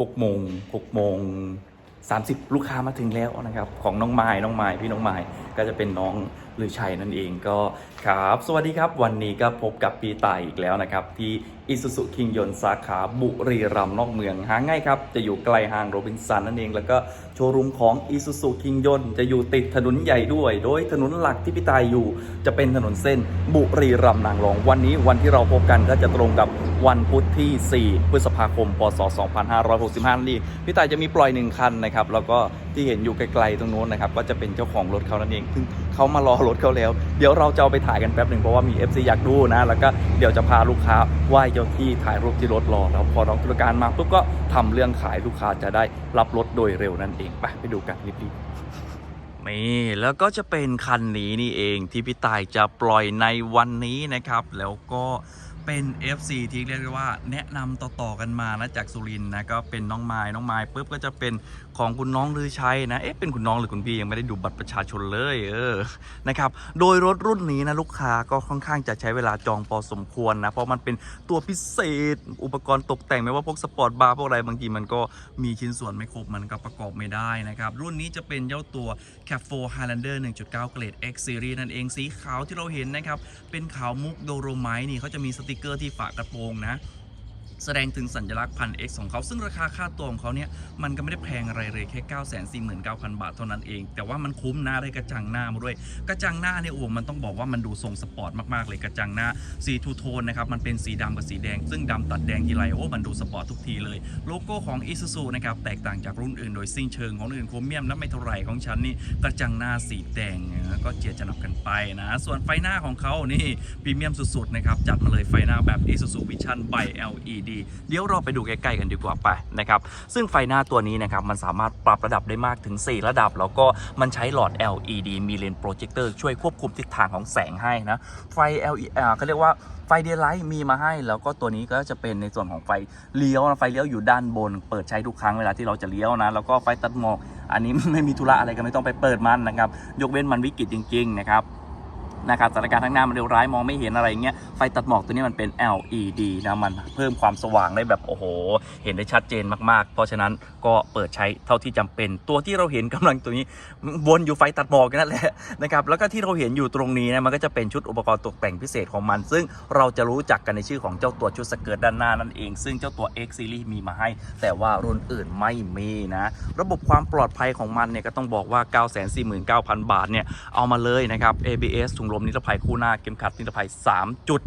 6โมง6โมง30 ลูกค้ามาถึงแล้วนะครับ ของน้องไม้น้องไม้พี่น้องไม้ก็จะเป็นน้อง ลือชัยนั่นเองก็ครับ สวัสดีครับวันนี้ก็พบกับปีตายอีกแล้วนะครับ ที่อิสุสุคิงยนสาขาบุรีรัมย์นอกเมืองหาง่ายครับ จะอยู่ใกล้ห้างโรบินสันนั่นเอง แล้วก็โชว์รูมของอิสุสุคิงยนจะอยู่ติดถนนใหญ่ด้วย โดยถนนหลักที่พี่ตายอยู่ จะเป็นถนนเส้นบุรีรัมย์นางรอง วันนี้วันที่เราพบกันก็จะตรงกับวันพุธที่ 4 พฤษภาคม พศ 2565นั่นเองพี่ตายจะมีปล่อยหนึ่งคันนะครับแล้วก็ที่เห็นอยู่ไกลๆตรงนู้นนะครับก็จะเป็นเจ้าของรถเขานั่นเองซึ่งเขามารอรถเขาแล้ว เดี๋ยวเราจะเอาไปถ่ายกันแป๊บหนึ่งเพราะว่ามี FC อยากดูนะ แล้วก็เดี๋ยวจะพาลูกค้าไหว้เจ้าที่ถ่ายรูปที่รถรอแล้วพอน้องธุรการมาปุ๊บก็ทำเรื่องขายลูกค้าจะได้รับรถโดยเร็วนั่นเองไปไปดูกันรีบๆนี่แล้วก็จะเป็นคันนี้นี่เองที่พี่ตายจะปล่อยในวันนี้นะครับ แล้วก็ เป็น FC ที่เรียกได้ว่าแนะนำต่อๆกันมานะจากสุรินนะก็เป็นน้องไม้น้องไม้ปุ๊บก็จะเป็นของคุณน้องลือชัยนะเอ๊ะเป็นคุณน้องหรือคุณพี่ยังไม่ได้ดูบัตรประชาชนเลยเออนะครับโดยรถรุ่นนี้นะลูกค้าก็ค่อนข้างจะใช้เวลาจองพอสมควรนะเพราะมันเป็นตัวพิเศษ อุปกรณ์ตกแต่งไม่ว่าพวกสปอร์ตบาร์พวกอะไรบางทีมันก็มีชิ้นส่วนไม่ครบมันก็ประกอบไม่ได้นะครับรุ่นนี้จะเป็นเจ้าตัว c a p 4 Highlander 1.9 เกรด X Series นั่นเองสีขาวที่เราเห็นนะครับเป็นขาวมุกโดโรไมต์นี่เขาจะมีสติกเกอร์ที่ฝากระโปรงนะ แสดงถึงสัญลักษณ์พัน X ของเขา ซึ่งราคาค่าตัวของเขาเนี่ย มันก็ไม่ได้แพงอะไรเลยแค่ 9 4 9 0 0 0 บาทเท่านั้นเอง แต่ว่ามันคุ้มนะได้กระจังหน้ามาด้วย กระจังหน้าเนี่ยโอ้มันต้องบอกว่ามันดูทรงสปอร์ตมาก ๆ เลยกระจังหน้าสีทูโทนนะครับ มันเป็นสีดำกับสีแดง ซึ่งดำตัดแดงทีไรโอ้มันดูสปอร์ตทุกทีเลย โลโก้ของ Isuzu นะครับแตกต่างจากรุ่นอื่นโดยสิ้นเชิงของอื่นโครเมียมและไม่เท่าไหร่ของฉันนี่กระจังหน้าสีแดงก็เจียจะนับกันไปนะส่วนไฟหน้าของเขานี่พรีเมียมสุดๆนะครับจัดมาเลยไฟหน้าแบบ Isuzu Vision by LED เดี๋ยวเราไปดูใกล้ๆกันดีกว่าไปนะครับซึ่งไฟหน้าตัวนี้นะครับมันสามารถปรับระดับได้มากถึง 4 ระดับ แล้วก็มันใช้หลอด LED มีเลนส์โปรเจคเตอร์ช่วยควบคุมทิศทางของแสงให้นะไฟ LED อ่าเขาเรียกว่าไฟเดย์ไลท์มีมาให้ แล้วก็ตัวนี้ก็จะเป็นในส่วนของไฟเลี้ยวนะไฟเลี้ยวอยู่ด้านบน เปิดใช้ทุกครั้งเวลาที่เราจะเลี้ยวนะแล้วก็ไฟตัดหมอกอันนี้ไม่มีธุระอะไรก็ไม่ต้องไปเปิดมันนะครับยกเว้นมันวิกฤตจริงๆนะครับ นะครับสถานการณ์ข้างหน้ามันเร็วร้ายมองไม่เห็นอะไรเงี้ยไฟตัดหมอกตัวนี้มันเป็น LED นะมันเพิ่มความสว่างได้แบบโอ้โห เห็นได้ชัดเจนมากๆ เพราะฉะนั้นก็เปิดใช้เท่าที่จำเป็น ตัวที่เราเห็นกำลังตัวนี้วนอยู่ไฟตัดหมอกนั่นแหละนะครับแล้วก็ที่เราเห็นอยู่ตรงนี้นะมันก็จะเป็นชุดอุปกรณ์ตกแต่งพิเศษของมัน ซึ่งเราจะรู้จักกันในชื่อของเจ้าตัวชุดสเกิร์ตด้านหน้านั่นเอง ซึ่งเจ้าตัว X Series มีมาให้ แต่ว่ารุ่นอื่นไม่มีนะระบบความปลอดภัยของมันเนี่ยก็ต้องบอกว่า 949,000 บาทเนี่ยเอามาเลยนะครับ ABS ถุงลมนิรภัยคู่หน้าเข็มขัดนิรภัย 3 จุด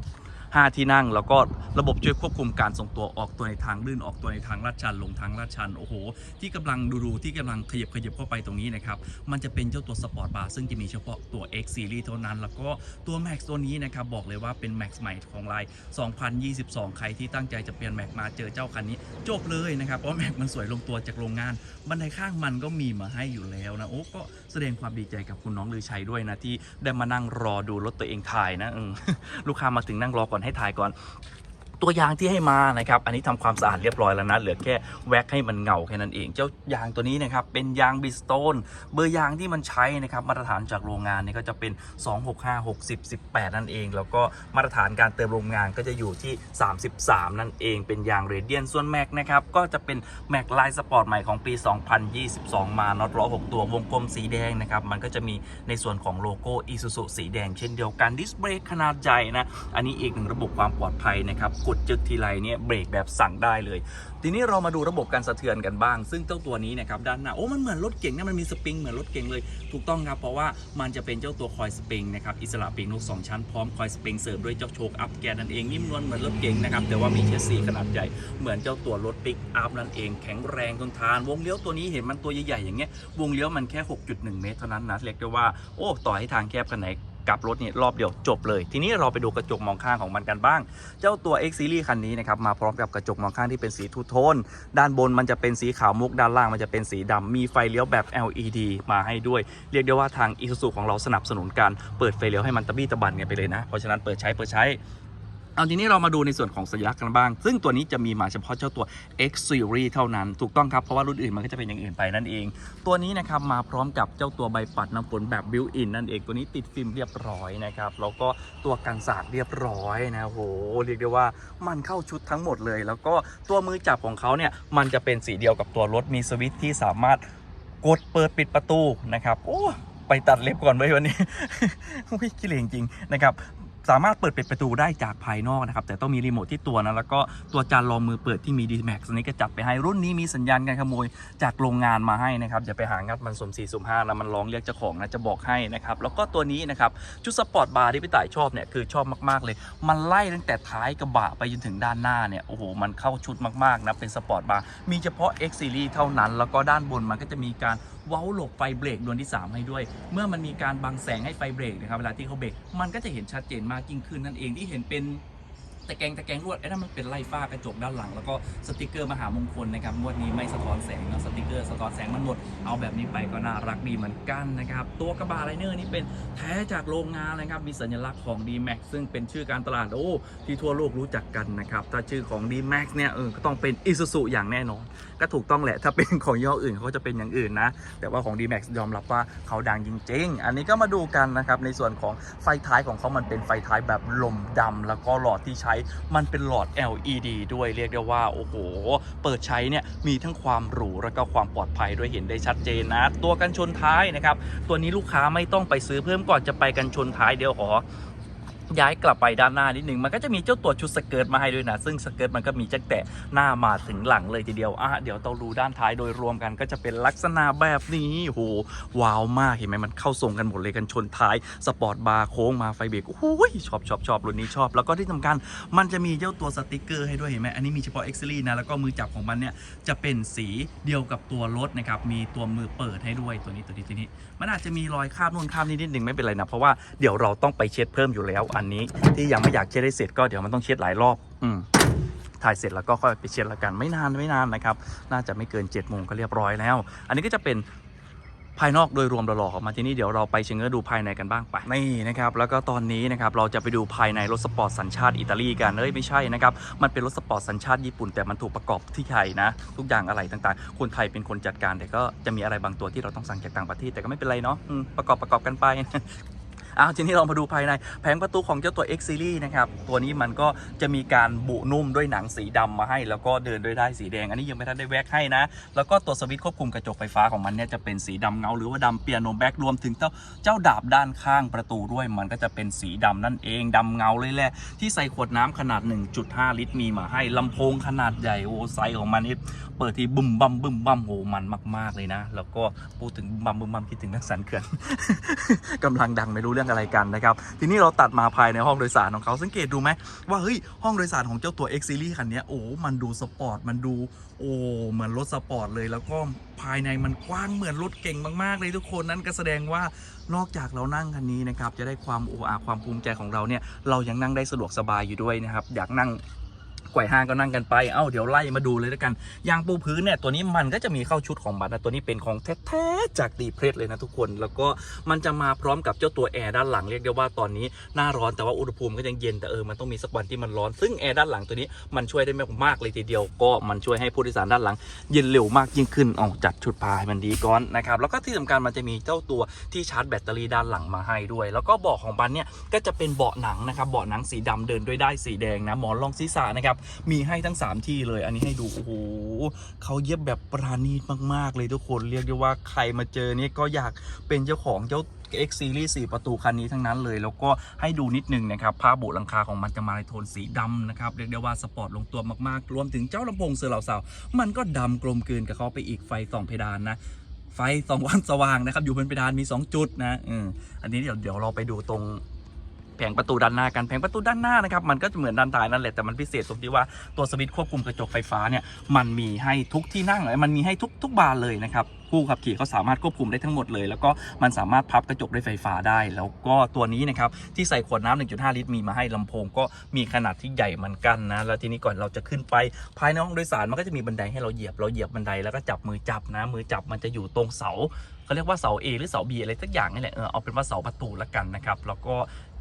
5 ที่นั่ง แล้วก็ระบบช่วยควบคุมการทรงตัวออกตัวในทางลื่นออกตัวในทางลาดชันลงทางลาดชันโอ้โห ที่กำลังดูดูที่กำลังขยับขยับเข้าไปตรงนี้นะครับมันจะเป็นเจ้าตัวสปอร์ตบาร์ซึ่งจะมีเฉพาะตัว X Series เท่านั้น แล้วก็ตัว Max ตัวนี้นะครับบอกเลยว่าเป็น Max ใหม่ของไลาย2022 ใครที่ตั้งใจจะเปลี่ยน Max มาเจอเจ้าคันนี้จบเลยนะครับเพราะ Max มันสวยลงตัวจากโรงงานบันไดข้างมันก็มีมาให้อยู่แล้วนะโอ้ก็แสดงความดีใจกับคุณน้องลือชัยด้วยนะที่ได้มานั่งรอดูรถตัวเองถ่ายนะอืมลูกค้ามาถึงนั่งรอก่อนให้ถ่ายก่อน ตัวยางที่ให้มานะครับ อันนี้ทำความสะอาดเรียบร้อยแล้วนะ เหลือแค่แว็กให้มันเงาแค่นั้นเอง เจ้ายางตัวนี้นะครับเป็นยางบิสโตนเบอร์ยางที่มันใช้นะครับมาตรฐานจากโรงงานเนี่ยก็จะเป็น 265 60 18 นั่นเอง แล้วก็มาตรฐานการเติมโรงงานก็จะอยู่ที่ 33 นั่นเอง เป็นยางเรเดียนส่วนแม็กนะครับก็จะเป็นแม็กไลน์สปอร์ตใหม่ของปี 2022 มาน็อตล้อ6ตัววงกลมสีแดงนะครับมันก็จะมีในส่วนของโลโก้อีซูซูสีแดงเช่นเดียวกันดิสเบรกขนาดใหญ่นะอันนี้อีกหนึ่งระบบความปลอดภัยนะครับกดจึกทีไรเนี่ยเบรกแบบสั่งได้เลย ทีนี้เรามาดูระบบการสะเทือนกันบ้าง ซึ่งเจ้าตัวนี้นะครับด้านหน้าโอ้มันเหมือนรถเก๋งนะมันมีสปริงเหมือนรถเก๋งเลยถูกต้องครับเพราะว่ามันจะเป็นเจ้าตัวคอยสปริงนะครับอิสระปีกนกสองชั้นพร้อมคอยสปริงเสริมด้วยเจ้าโชคอัพแกนนั่นเองนิ่มนวลเหมือนรถเก๋งนะครับแต่ว่ามีเชสซีขนาดใหญ่เหมือนเจ้าตัวรถปิกอัพนั่นเองแข็งแรงทนทาน วงเลี้ยวตัวนี้เห็นมันตัวใหญ่ๆอย่างเงี้ยวงเลี้ยวมันแค่ 6.1 เมตรเท่านั้นนะเรียกได้ว่าโอ้ต่อให้ทางแคบขนาดไหน กลับรถเนี่ยรอบเดียวจบเลย ทีนี้เราไปดูกระจกมองข้างของมันกันบ้าง เจ้าตัว X Series คันนี้นะครับมาพร้อมกับกระจกมองข้างที่เป็นสีทูโทน ด้านบนมันจะเป็นสีขาวมุกด้านล่างมันจะเป็นสีดำมีไฟเลี้ยวแบบ LED มาให้ด้วย เรียกได้ว่าทาง Isuzu ของเราสนับสนุนการเปิดไฟเลี้ยวให้มันตะบี้ตะบันกันไปเลยนะ เพราะฉะนั้นเปิดใช้เปิดใช้ เอาทีนี้เรามาดูในส่วนของสัญลักษณ์กันบ้าง ซึ่งตัวนี้จะมีมาเฉพาะเจ้าตัว X Series เท่านั้น ถูกต้องครับ เพราะว่ารุ่นอื่นมันก็จะเป็นอย่างอื่นไปนั่นเอง ตัวนี้นะครับมาพร้อมกับเจ้าตัวใบปัดน้ำฝนแบบบิวอินนั่นเอง ตัวนี้ติดฟิล์มเรียบร้อยนะครับ แล้วก็ตัวกันสาดเรียบร้อยนะโห เรียกได้ว่ามันเข้าชุดทั้งหมดเลย แล้วก็ตัวมือจับของเขาเนี่ย มันจะเป็นสีเดียวกับตัวรถ มีสวิตช์ที่สามารถกดเปิดปิดประตูนะครับ โอ้ไปตัดเล็บก่อนไว้วันนี้อุ้ยขี้เหร่จริงๆนะครับ สามารถเปิดปิดประตูได้จากภายนอกนะครับแต่ต้องมีรีโมทที่ตัวนะแล้วก็ตัวจานรองมือเปิดที่มี D-Max นนี้ก็จัดไปให้รุ่นนี้มีสัญญาณการขโมยจากโรงงานมาให้นะครับอย่าไปหางัดมันสมสุ่ม5แล้วมันร้องเรียกเจ้าของนะจะบอกให้นะครับแล้วก็ตัวนี้นะครับชุดสปอร์ตบาร์ที่พี่ต่ายชอบเนี่ยคือชอบมากๆเลย มันไล่ตั้งแต่ท้ายกระบะไปจนถึงด้านหน้าเนี่ยโอ้โหมันเข้าชุดมากๆนะเป็นสปอร์ตบาร์มีเฉพาะ X Series เท่านั้น แล้วก็ด้านบนมันก็จะมีการเว้าหลบไฟเบรกดวงที่ 3 ให้ด้วย เมื่อมันมีการบังแสงให้ไฟเบรกนะครับเวลาที่เขาเบรกมันก็จะเห็นชัดเจนมากยิ่งขึ้นนั่นเองที่เห็นเป็น ตะแกรงตะแกรงลวดไอ้นั่นมันเป็นไล่ฟ้ากระจกด้านหลัง แล้วก็สติกเกอร์มหามงคลนะครับงวดนี้ไม่สะท้อนแสงนะสติกเกอร์สะท้อนแสงมันหมด เอาแบบนี้ไปก็น่ารักดีเหมือนกันนะครับตัวกระบะไลเนอร์นี่เป็นแท้จากโรงงานนะครับมีสัญลักษณ์ของ D-Max ซึ่งเป็นชื่อการตลาดโอ้ที่ทั่วโลกรู้จักกันนะครับถ้าชื่อของ D-Max เนี่ยเออก็ต้องเป็น Isuzu อย่างแน่นอน ก็ถูกต้องแหละถ้าเป็นของย่ออื่นเขาจะเป็นอย่างอื่นนะแต่ว่าของ D-Max ยอมรับว่าเขาดังจริง ๆ อันนี้ก็มาดูกันนะครับในส่วนของไฟท้ายของเขามันเป็นไฟท้ายแบบลมดำแล้วก็หลอดที่ใช้มันเป็นหลอด LED ด้วยเรียกได้ว่า โอ้โห เปิดใช้เนี่ยมีทั้งความหรูแล้วก็ความปลอดภัยด้วยเห็นได้ชัดเจนนะ ตัวกันชนท้ายนะครับ ตัวนี้ลูกค้าไม่ต้องไปซื้อเพิ่มก่อนจะไปกันชนท้ายเดี๋ยวขอ ย้ายกลับไปด้านหน้านิดหนึ่งมันก็จะมีเจ้าตัวชุดสเกิร์ตมาให้ด้วยนะซึ่งสเกิร์ตมันก็มีตั้งแต่หน้ามาถึงหลังเลยทีเดียวอะเดี๋ยวเราดูด้านท้ายโดยรวมกันก็จะเป็นลักษณะแบบนี้โหว้าวมากเห็นไหมมันเข้าทรงกันหมดเลยกันชนท้ายสปอร์ตบาร์โค้งมาไฟเบรกโอ้โหชอบชอบชอบรุ่นนี้ชอบ แล้วก็ที่สำคัญมันจะมีเจ้าตัวสติกเกอร์ให้ด้วยเห็นไหมอันนี้มีเฉพาะ X Series นะแล้วก็มือจับของมันเนี่ยจะเป็นสีเดียวกับตัวรถนะครับมีตัวมือเปิดให้ด้วยตัวนี้ตัวนี้ตัวนี้ มันอาจจะมีรอยคาบนู่นคาบนี่นิดหนึ่งไม่เป็นไรนะเพราะว่าเดี๋ยวเราต้องไปเช็ดเพิ่มอยู่แล้วอันนี้ที่ยังไม่อยากเช็ดให้เสร็จก็เดี๋ยวมันต้องเช็ดหลายรอบ อืมถ่ายเสร็จแล้วก็ค่อยไปเช็ดละกันไม่นานไม่นานนะครับ น่าจะไม่เกิน7จ็ดโมงก็เรียบร้อยแล้ว อันนี้ก็จะเป็นภายนอกโดยรวมหล่อๆออกมาที่นี่เดี๋ยวเราไปเชิงเนื้อดูภายในกันบ้างไปนี่นะครับแล้วก็ตอนนี้นะครับเราจะไปดูภายในรถสปอร์ตสัญชาติอิตาลีกันเอ้ยไม่ใช่นะครับมันเป็นรถสปอร์ตสัญชาติญี่ปุ่น แต่มันถูกประกอบที่ไทยนะ ทุกอย่างอะไรต่างๆ คนไทยเป็นคนจัดการแต่ก็จะมีอะไรบางตัวที่เราต้องสั่งจากต่างประเทศแต่ก็ไม่เป็นไรเนาะประกอบประกอบกันไป อ้าวทีนี้เรามาดูภายในแผงประตูของเจ้าตัว X Series นะครับ ตัวนี้มันก็จะมีการบุนุ่มด้วยหนังสีดำมาให้ แล้วก็เดินด้วยได้สีแดง อันนี้ยังไม่ทันได้แวกให้นะ แล้วก็ตัวสวิตช์ควบคุมกระจกไฟฟ้าของมันเนี่ยจะเป็นสีดำเงาหรือว่าดำเปียโนแบ็กรวมถึงเจ้าเจ้าดาบด้านข้างประตูด้วยมันก็จะเป็นสีดำนั่นเองดำเงาเลยแหละที่ใส่ขวดน้ำขนาด 1.5 ลิตร มีมาให้ลำโพงขนาดใหญ่โอ้ไซส์ของมันนี่เปิดทีบึมบัมบึมบัมโหมันมาก ๆเลยนะ แล้วก็พูดถึงบึมบัมบึมบัมคิดถึงนักสันเขื่อนกำลังดังไม่รู้เรื่องอะไรกันนะครับ ทีนี้เราตัดมาภายในห้องโดยสารของเขาสังเกตดูไหมว่าเฮ้ยห้องโดยสารของเจ้าตัว X Series คันนี้โอ้มันดูสปอร์ตมันดูโอ้เหมือนรถสปอร์ตเลยแล้วก็ภายในมันกว้างเหมือนรถเก่งมากๆเลยทุกคนนั่นก็แสดงว่านอกจากเรานั่งคันนี้นะครับจะได้ความโอ้อาความภูมิใจของเราเนี่ยเรายังนั่งได้สะดวกสบายอยู่ด้วยนะครับอยากนั่ง ไกว่ห้างก็นั่งกันไป เอ้าเดี๋ยวไล่มาดูเลยแล้วกัน ยางปูพื้นเนี่ยตัวนี้มันก็จะมีเข้าชุดของมันนะตัวนี้เป็นของแท้ๆจากดีเพรสเลยนะทุกคน แล้วก็มันจะมาพร้อมกับเจ้าตัวแอร์ด้านหลังเรียกได้ว่าตอนนี้หน้าร้อนแต่ว่าอุณหภูมิก็ยังเย็นแต่เออมันต้องมีสักวันที่มันร้อนซึ่งแอร์ด้านหลังตัวนี้มันช่วยได้มากเลยทีเดียวก็มันช่วยให้ผู้โดยสารด้านหลัง เย็นเร็วมากยิ่งขึ้นเอาจัดชุดพาให้มันดีก่อนนะครับแล้วก็ที่สำคัญมันจะมีเจ้าตัวที่ชาร์จแบตเตอรี่ด้านหลังมาให้ด้วย แล้วก็เบาะของบันเนี่ยก็จะเป็นเบาะหนังนะครับเบาะหนังสีดำเดินด้วยได้สีแดงนะหมอนรองศีรษะนะครับมีให้ทั้ง 3 ที่เลย อันนี้ให้ดู โอ้โหเขาเย็บแบบปราณีตมาก ๆ เลยทุกคนเรียกได้ว่าใครมาเจอเนี่ยก็อยากเป็นเจ้าของเจ้า X Series 4 ประตูคันนี้ทั้งนั้นเลย แล้วก็ให้ดูนิดนึงนะครับผ้าโบุหลังคาของมันจะมาในโทนสีดำนะครับเรียกได้ว่าสปอร์ตลงตัวมากๆ รวมถึงเจ้าลำโพงเซอเหล่าสาว มันก็ดำกลมกลืนกับเขาไปอีกไฟส่องเพดานนะไฟสองวันสว่างนะครับ อยู่บนเพดานมี 2 จุดนะอืมอันนี้เดี๋ยวเดี๋ยวเราไปดูตรง แผงประตูด้านหน้ากันแผงประตูด้านหน้านะครับมันก็จะเหมือนด้านท้ายนั่นแหละแต่มันพิเศษตรงที่ว่าตัวสวิตช์ควบคุมกระจกไฟฟ้าเนี่ยมันมีให้ทุกที่นั่งเลยมันมีให้ทุกทุกบานเลยนะครับผู้ขับขี่เขาสามารถควบคุมได้ทั้งหมดเลย แล้วก็มันสามารถพับกระจกด้วยไฟฟ้าได้ แล้วก็ตัวนี้นะครับที่ใส่ขวดน้ำ1.5 ลิตรมีมาให้ลำโพงก็มีขนาดที่ใหญ่เหมือนกันนะแล้วทีนี้ก่อนเราจะขึ้นไปภายในห้องโดยสารมันก็จะมีบันไดให้เราเหยียบเราเหยียบบันไดแล้วก็จับมือจับนะมือจับมันจะอยู่ตรงเสาเขาเรียกว่าเสา A หรือเสา B อะไรสักอย่างนี่แหละเออเอาเป็นว่าเสาประตูละกันนะครับแล้วก็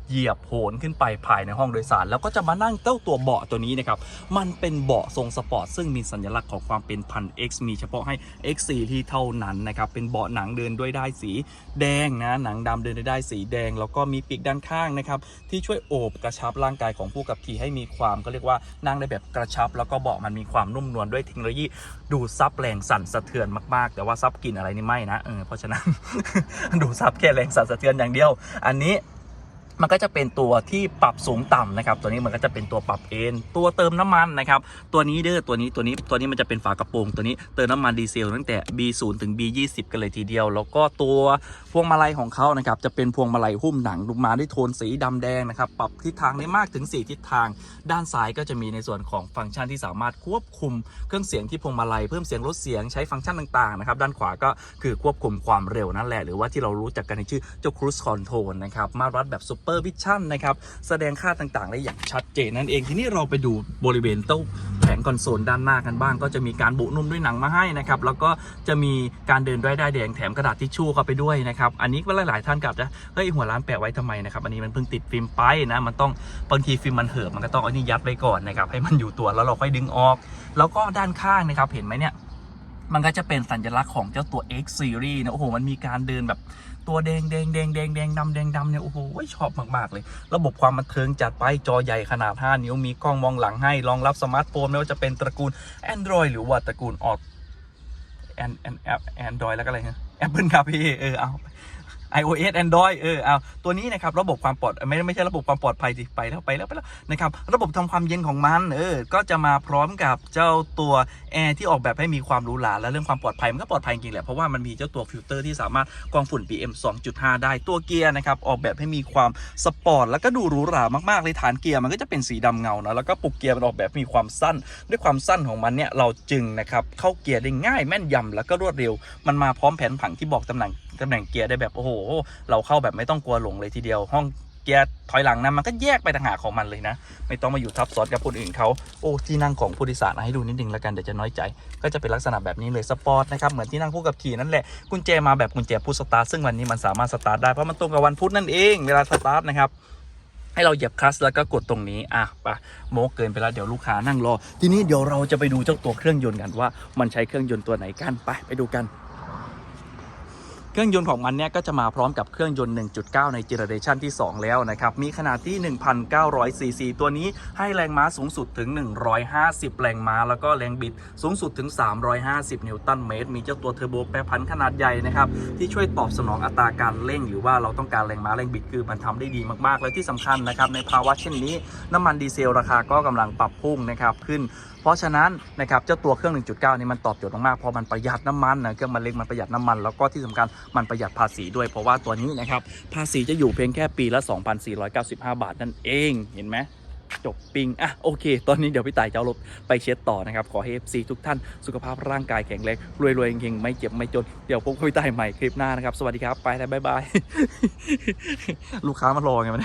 เหยียบโหนขึ้นไปภายในห้องโดยสาร แล้วก็จะมานั่งเจ้าตัวเบาะตัวนี้นะครับ มันเป็นเบาะทรงสปอร์ต ซึ่งมีสัญลักษณ์ของความเป็นพัน X มีเฉพาะให้ X 4ที่เท่านั้นนะครับ เป็นเบาะหนังเดินด้วยได้สีแดงนะ หนังดำเดินด้วยได้สีแดง แล้วก็มีปีกด้านข้างนะครับ ที่ช่วยโอบกระชับร่างกายของผู้ขับขี่ให้มีความก็เรียกว่านั่งได้แบบกระชับ แล้วก็เบาะมันมีความนุ่มนวลด้วยเทคโนโลยีดูดซับแรงสั่นสะเทือนมากๆ แต่ว่าซับกลิ่นอะไรนี่ไม่นะเออเพราะฉะนั้นดูดซับแค่แรงสั่นสะเทือนอย่างเดียว อันนี้ มันก็จะเป็นตัวที่ปรับสูงต่ำนะครับ ตัวนี้มันก็จะเป็นตัวปรับเอนตัวเติมน้ำมันนะครับ ตัวนี้เด้อตัวนี้ตัวนี้ตัวนี้มันจะเป็นฝากระโปรง ตัวนี้เติมน้ำมันดีเซลตั้งแต่ B0 ถึง B20 กันเลยทีเดียว แล้วก็ตัวพวงมาลัยของเขานะครับจะเป็นพวงมาลัยหุ้มหนังลงมาด้วยโทนสีดำแดงนะครับปรับทิศทางได้มากถึง 4 ทิศทาง ด้านซ้ายก็จะมีในส่วนของฟังก์ชันที่สามารถควบคุมเครื่องเสียงที่พวงมาลัยเพิ่มเสียงลดเสียงใช้ฟังก์ชันต่างๆนะครับด้านขวาก็คือควบคุมความเร็วนั่นแหละหรือว่าที่เรารู้จักกันในชื่อเจ้า Cruise Control นะครับมาตรวัดแบบ Super Vision นะครับ แสดงค่าต่างๆ ได้อย่างชัดเจนนั่นเอง ทีนี้เราไปดูบริเวณเต้าแผงคอนโซลด้านหน้ากันบ้าง ก็จะมีการบุนุ่มด้วยหนังมาให้นะครับ แล้วก็จะมีการเดินด้วยได้แดงแถมกระดาษทิชชู่เข้าไปด้วยนะครับ อันนี้ก็หลายๆท่านกลับจะเฮ้ยหัวร้านแปะไว้ทำไมนะครับอันนี้มันเพิ่งติดฟิล์มไปนะมันต้องบางทีฟิล์มมันเหิบมันก็ต้องเอานี่ยัดไว้ก่อนนะครับให้มันอยู่ตัวแล้วเราค่อยดึงออก แล้วก็ด้านข้างนะครับเห็นไหมเนี่ยมันก็จะเป็นสัญลักษณ์ของเจ้าตัว X Series นะโอ้โห มันมีการเดินแบบ ตัวแดงแดงแดงแดงแดงดำแดงดำเนี่ยโอ้โหชอบมาก ๆ เลย ระบบความบันเทิงจัดไปจอใหญ่ขนาด 5 นิ้วมีกล้องมองหลังให้รองรับสมาร์ทโฟนไม่ว่าจะเป็นตระกูล Android หรือว่าตระกูลออดแอนแอนแอปแอนดรอยแล้วก็อะไรเงี้ย Apple CarPlay เออเอา iOS Android เออเอาตัวนี้นะครับระบบความปลอดไม่ไม่ใช่ระบบความปลอดภัยสิไปแล้วไปแล้วไปแล้วนะครับระบบทำความเย็นของมันเออก็จะมาพร้อมกับเจ้าตัวแอร์ที่ออกแบบให้มีความหรูหราและเรื่องความปลอดภัยมันก็ปลอดภัยจริงแหละเพราะว่ามันมีเจ้าตัวฟิลเตอร์ที่สามารถกรองฝุ่น PM 2.5 ได้ตัวเกียร์นะครับออกแบบให้มีความสปอร์ตแล้วก็ดูหรูหรามากๆเลยฐานเกียร์มันก็จะเป็นสีดำเงานะแล้วก็ปุกเกียร์มันออกแบบมีความสั้น ด้วยความสั้นของมันเนี่ยเราจึงนะครับเข้าเกียร์ได้ง่ายแม่นยำแล้วก็รวดเร็ว มันมาพร้อมแผนผังที่บอกตำแหน่งตำแหน่งเกียร์ได้แบบโอ้โหเราเข้าแบบไม่ต้องกลัวหลงเลยทีเดียว ห้องเกียร์ถอยหลังนะมันก็แยกไปต่างหากของมันเลยนะ ไม่ต้องมาอยู่ทับซ้อนกับคนอื่นเขาโอ้ที่นั่งของผู้โดยสารให้ดูนิดนึงแล้วกันเดี๋ยวจะน้อยใจ ก็จะเป็นลักษณะแบบนี้เลยสปอร์ตนะครับเหมือนที่นั่งคู่กับขี่นั่นแหละกุญแจมาแบบกุญแจพุทสตาร์ทซึ่งวันนี้มันสามารถสตาร์ทได้เพราะมันตรงกับวันพุธนั่นเองเวลาสตาร์ทนะครับให้เราเหยียบคลัสแล้วก็กดตรงนี้ อะปะโมกเกินไปแล้วเดี๋ยวลูกค้านั่งรอ ทีนี้เดี๋ยวเราจะไปดูเจ้าตัวเครื่องยนต์กันว่า มันใช้เครื่องยนต์ตัวไหนกันไปไปดูกัน เครื่องยนต์ของมันเนี่ยก็จะมาพร้อมกับเครื่องยนต์ 1.9 ในเจเนเรชันที่ 2 แล้วนะครับ มีขนาดที่ 1,900 ซีซี ตัวนี้ให้แรงม้าสูงสุดถึง 150 แรงม้า แล้วก็แรงบิดสูงสุดถึง 350 นิวตันเมตร มีเจ้าตัวเทอร์โบแปรผันขนาดใหญ่นะครับ ที่ช่วยตอบสนองอัตราการเร่ง หรือว่าเราต้องการแรงม้าแรงบิดคือมันทำได้ดีมากๆ และที่สำคัญนะครับในภาวะเช่นนี้ น้ำมันดีเซลราคาก็กำลังปรับพุ่งนะครับขึ้นเพราะฉะนั้นนะครับเจ้าตัวเครื่อง 1.9 นี่มันตอบโจทย์มากๆเพราะมันประหยัดน้ำมันนะเครื่องมันเล็กมันประหยัดน้ำมันแล้วก็ที่สำคัญมันประหยัดภาษีด้วยเพราะว่าตัวนี้นะครับ ภาษีจะอยู่เพียงแค่ปีละ 2,495 บาทนั่นเองเห็นไหมจบปิง อะ โอเค ตอนนี้เดี๋ยวพี่ต่ายจะเอารถไปเช็ดต่อนะครับ ขอให้ FC ทุกท่านสุขภาพร่างกายแข็งแรง รวยๆเฮงๆไม่เจ็บ ไม่จน เดี๋ยวพบกับพี่ต่ายใหม่คลิปหน้านะครับ สวัสดีครับ ไปแล้วบ๊ายบาย ลูกค้ามารอไงมัน